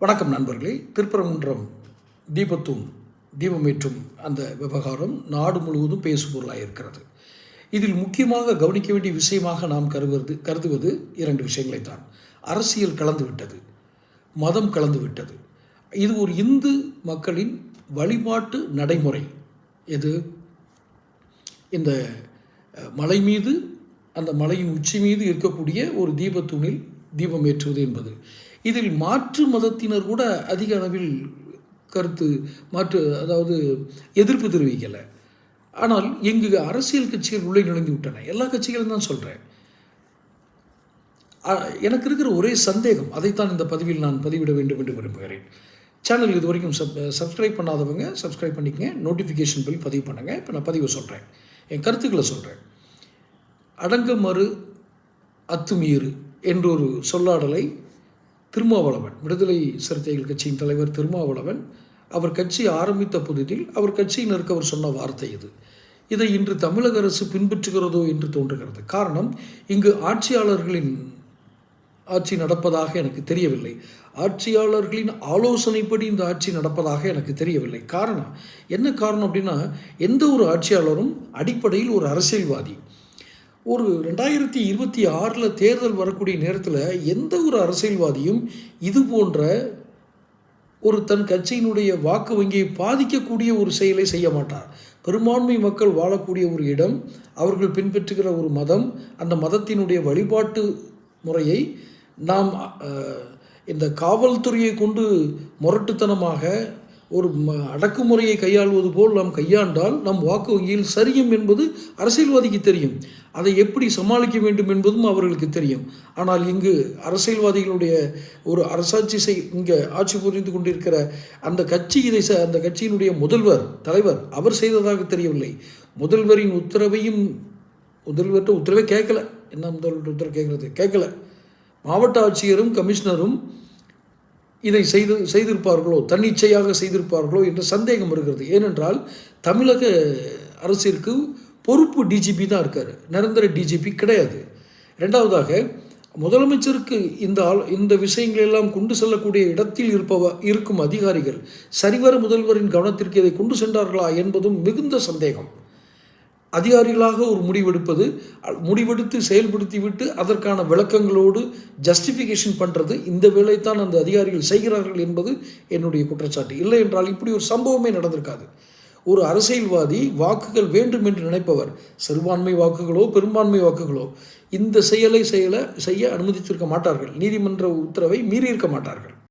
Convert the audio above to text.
வணக்கம் நண்பர்களே. திருப்பரங்குன்றம் தீபத்தூண் தீபமேற்றும் அந்த விவகாரம் நாடு முழுவதும் பேசுபொருளாக இருக்கிறது. இதில் முக்கியமாக கவனிக்க வேண்டிய விஷயமாக நாம் கருவது கருதுவது இரண்டு விஷயங்களை தான் அரசியல் கலந்து விட்டது மதம் கலந்து விட்டது இது ஒரு இந்து மக்களின் வழிபாட்டு நடைமுறை. எது? இந்த மலை மீது அந்த மலையின் உச்சி மீது இருக்கக்கூடிய ஒரு தீபத்தூணில் தீபம் ஏற்றுவது என்பது. இதில் மாற்று மதத்தினர் கூட அதிக அளவில் கருத்து மாற்று அதாவது எதிர்ப்பு தெரிவிக்கலை. ஆனால் இங்கு அரசியல் கட்சிகள் உள்ளே நுழைந்து விட்டன எல்லா கட்சிகளும் தான் சொல்கிறேன் எனக்கு இருக்கிற ஒரே சந்தேகம் அதைத்தான் இந்த பதிவில் நான் பதிவிட வேண்டும் என்று விரும்புகிறேன். சேனல் இது வரைக்கும் சப் சப்ஸ்கிரைப் பண்ணாதவங்க சப்ஸ்கிரைப் பண்ணிக்கங்க. நோட்டிஃபிகேஷன் பில் பதிவு பண்ணுங்கள் இப்போ நான் பதிவு சொல்கிறேன் என் கருத்துக்களை சொல்கிறேன் அடங்க மறு அத்துமீறு. என்றொரு சொல்லாடலை திருமாவளவன் விடுதலை சிறுத்தைகள் கட்சியின் தலைவர் திருமாவளவன் அவர் கட்சி ஆரம்பித்த புதிதில் அவர் கட்சியினருக்கு அவர் சொன்ன வார்த்தை இது. இதை இன்று தமிழக அரசு பின்பற்றுகிறதோ என்று தோன்றுகிறது. காரணம் இங்கு ஆட்சியாளர்களின் ஆட்சி நடப்பதாக எனக்கு தெரியவில்லை. ஆட்சியாளர்களின் ஆலோசனைப்படி இந்த ஆட்சி நடப்பதாக எனக்கு தெரியவில்லை. காரணம் என்ன காரணம் அப்படின்னா எந்த ஒரு ஆட்சியாளரும் அடிப்படையில் ஒரு அரசியல்வாதி. ஒரு ரெண்டாயிரத்தி இருபத்தி ஆறில் தேர்தல் வரக்கூடிய நேரத்தில் எந்த ஒரு அரசியல்வாதியும் இது போன்ற ஒரு தன் கட்சியினுடைய வாக்கு வங்கியை பாதிக்கக்கூடிய ஒரு செயலை செய்ய மாட்டார். பெரும்பான்மை மக்கள் வாழக்கூடிய ஒரு இடம் அவர்கள் பின்பற்றுகிற ஒரு மதம் அந்த மதத்தினுடைய வழிபாட்டு முறையை நாம் இந்த காவல்துறையை கொண்டு முரட்டுத்தனமாக ஒரு ம அடக்குமுறையை கையாள்வது போல் நாம் கையாண்டால் நம் வாக்கு வங்கியில் சரியும் என்பது அரசியல்வாதிக்கு தெரியும். அதை எப்படி சமாளிக்க வேண்டும் என்பதும் அவர்களுக்கு தெரியும். ஆனால் இங்கு அரசியல்வாதிகளுடைய ஒரு அரசாட்சி செய் இங்கே ஆட்சி புரிந்து கொண்டிருக்கிற அந்த கட்சி இதை ச- அந்த கட்சியினுடைய முதல்வர் தலைவர் அவர் செய்ததாக தெரியவில்லை. முதல்வரின் உத்தரவையும் முதல்வர்கிட்ட உத்தரவே கேட்கல. என்ன முதல்வர் உத்தரவு கேட்குறது? கேட்கல. மாவட்ட ஆட்சியரும் கமிஷனரும் இதை செய்து செய்திருப்பார்களோ தன்னிச்சையாக செய்திருப்பார்களோ என்ற சந்தேகம் இருக்கிறது ஏனென்றால் தமிழக அரசிற்கு பொறுப்பு டிஜிபி தான் இருக்கார். நிரந்தர டிஜிபி கிடையாது. ரெண்டாவதாக முதலமைச்சருக்கு இந்த ஆள் இந்த விஷயங்களெல்லாம் கொண்டு செல்லக்கூடிய இடத்தில் இருப்பவ இருக்கும் அதிகாரிகள் சரிவர முதல்வரின் கவனத்திற்கு இதை கொண்டு சென்றார்களா என்பதும் மிகுந்த சந்தேகம். அதிகாரிகளாக ஒரு முடிவெடுப்பது அ- முடிவெடுத்து செயல்படுத்திவிட்டு அதற்கான விளக்கங்களோடு ஜஸ்டிஃபிகேஷன் பண்ணுறது இந்த வேலைத்தான் அந்த அதிகாரிகள் செய்கிறார்கள் என்பது என்னுடைய குற்றச்சாட்டு. இல்லை என்றால் இப்படி ஒரு சம்பவமே நடந்திருக்காது. ஒரு அரசியல்வாதி வாக்குகள் வேண்டும் என்று நினைப்பவர் சிறுபான்மை வாக்குகளோ பெரும்பான்மை வாக்குகளோ இந்த செயலை செயல செய்ய அனுமதித்திருக்க மாட்டார்கள். நீதிமன்ற உத்தரவை மீறியிருக்க மாட்டார்கள்.